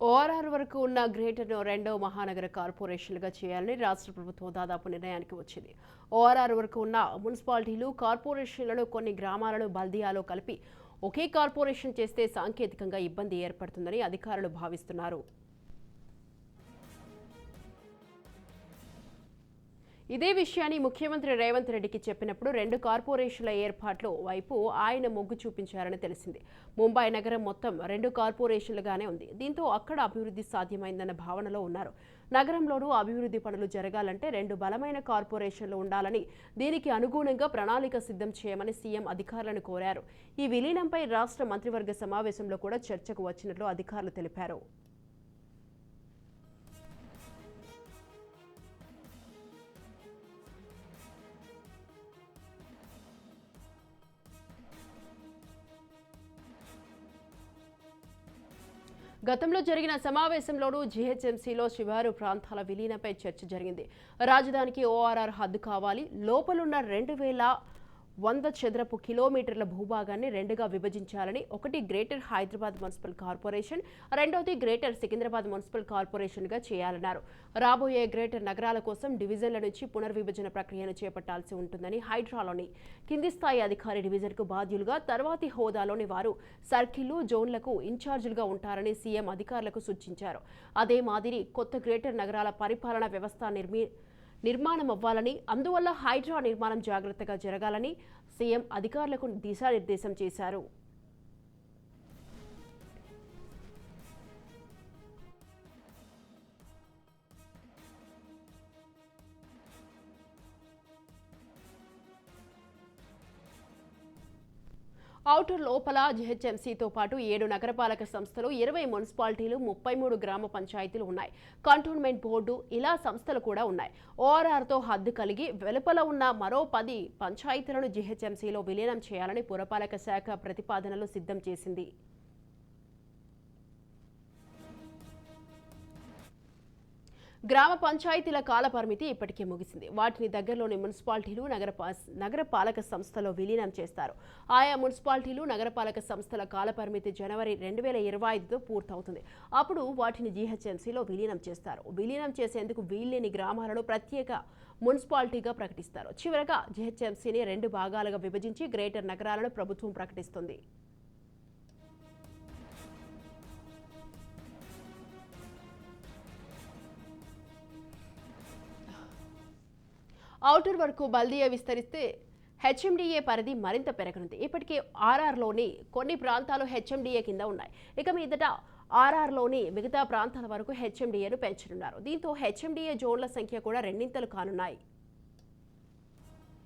ORR వరకు ఉన్న గ్రేటర్ను రెండో మహానగర కార్పొరేషన్లుగా చేయాలని రాష్ట్ర ప్రభుత్వం దాదాపు నిర్ణయానికి వచ్చింది. ఓఆర్ఆర్ వరకు ఉన్న మున్సిపాలిటీలు కార్పొరేషన్లను కొన్ని గ్రామాలను బల్దియాలో కలిపి ఒకే కార్పొరేషన్ చేస్తే సాంకేతికంగా ఇబ్బంది ఏర్పడుతుందని అధికారులు భావిస్తున్నారు. ఇదే విషయాన్ని ముఖ్యమంత్రి రేవంత్ రెడ్డికి చెప్పినప్పుడు రెండు కార్పొరేషన్ల ఏర్పాట్లు వైపు ఆయన మొగ్గు చూపించారని తెలిసింది. ముంబై నగరం మొత్తం రెండు కార్పొరేషన్లుగానే ఉంది. దీంతో అక్కడ అభివృద్ధి సాధ్యమైందన్న భావనలో ఉన్నారు. నగరంలోనూ అభివృద్ధి పనులు జరగాలంటే రెండు బలమైన కార్పొరేషన్లు ఉండాలని దీనికి అనుగుణంగా ప్రణాళిక సిద్ధం చేయమని సీఎం అధికారులను కోరారు. ఈ విలీనంపై రాష్ట్ర మంత్రివర్గ సమావేశంలో కూడా చర్చకు వచ్చినట్లు అధికారులు తెలిపారు. గతంలో జరిగిన సమావేశంలోనూ జీహెచ్ఎంసీలో శివారు ప్రాంతాల విలీనపై చర్చ జరిగింది. రాజధానికి ఓఆర్ఆర్ హద్దు కావాలి. లోపలున్న రెండు వేల వంద చదరపు కిలోమీటర్ల భూభాగాన్ని రెండుగా విభజించాలని ఒకటి గ్రేటర్ హైదరాబాద్ మున్సిపల్ కార్పొరేషన్ రెండవది గ్రేటర్ సికింద్రాబాద్ మున్సిపల్ కార్పొరేషన్గా చేయాలన్నారు. రాబోయే గ్రేటర్ నగరాల కోసం డివిజన్ల నుంచి పునర్విభజన ప్రక్రియను చేపట్టాల్సి ఉంటుందని హైడ్రాలోని కింది స్థాయి అధికారి డివిజన్కు బాధ్యులుగా తర్వాతి హోదాలోని వారు సర్కిళ్ళు జోన్లకు ఇన్ఛార్జీలుగా ఉంటారని సీఎం అధికారులకు సూచించారు. అదే మాదిరి కొత్త గ్రేటర్ నగరాల పరిపాలన వ్యవస్థ నిర్మి నిర్మాణం అవ్వాలని అందువల్ల హైడ్రా నిర్మాణం జాగ్రత్తగా జరగాలని సీఎం అధికారులకు దిశానిర్దేశం చేశారు. ఔటర్ లోపల జిహెచ్ఎంసీతో పాటు ఏడు నగరపాలక సంస్థలు ఇరవై మున్సిపాలిటీలు ముప్పై మూడు గ్రామ పంచాయతీలు ఉన్నాయి. కంటోన్మెంట్ బోర్డు ఇలా సంస్థలు కూడా ఉన్నాయి. ఓఆర్ఆర్తో హద్దు కలిగి వెలుపల ఉన్న మరో పది పంచాయతీలను జిహెచ్ఎంసీలో విలీనం చేయాలని పురపాలక శాఖ ప్రతిపాదనలు సిద్ధం చేసింది. గ్రామ పంచాయతీల కాలపరిమితి ఇప్పటికే ముగిసింది. వాటిని దగ్గరలోని మున్సిపాలిటీలు నగర నగరపాలక సంస్థలో విలీనం చేస్తారు. ఆయా మున్సిపాలిటీలు నగరపాలక సంస్థల కాలపరిమితి జనవరి రెండు వేల ఇరవై ఐదుతో పూర్తవుతుంది. అప్పుడు వాటిని జీహెచ్ఎంసీలో విలీనం చేస్తారు. విలీనం చేసేందుకు వీల్లేని గ్రామాలను ప్రత్యేక మున్సిపాలిటీగా ప్రకటిస్తారు. చివరగా జీహెచ్ఎంసీని రెండు భాగాలుగా విభజించి గ్రేటర్ నగరాలను ప్రభుత్వం ప్రకటిస్తుంది. ఔటర్ వరకు బల్దియా విస్తరిస్తే హెచ్ఎండిఏ పరిధి మరింత పెరగనుంది. ఇప్పటికే ఆర్ఆర్లోని కొన్ని ప్రాంతాలు హెచ్ఎండిఏ కింద ఉన్నాయి. ఇక మీదట ఆర్ఆర్లోని మిగతా ప్రాంతాల వరకు హెచ్ఎండిఏను పెంచనున్నారు. దీంతో హెచ్ఎండిఏ జోన్ల సంఖ్య కూడా రెండింతలు కానున్నాయి.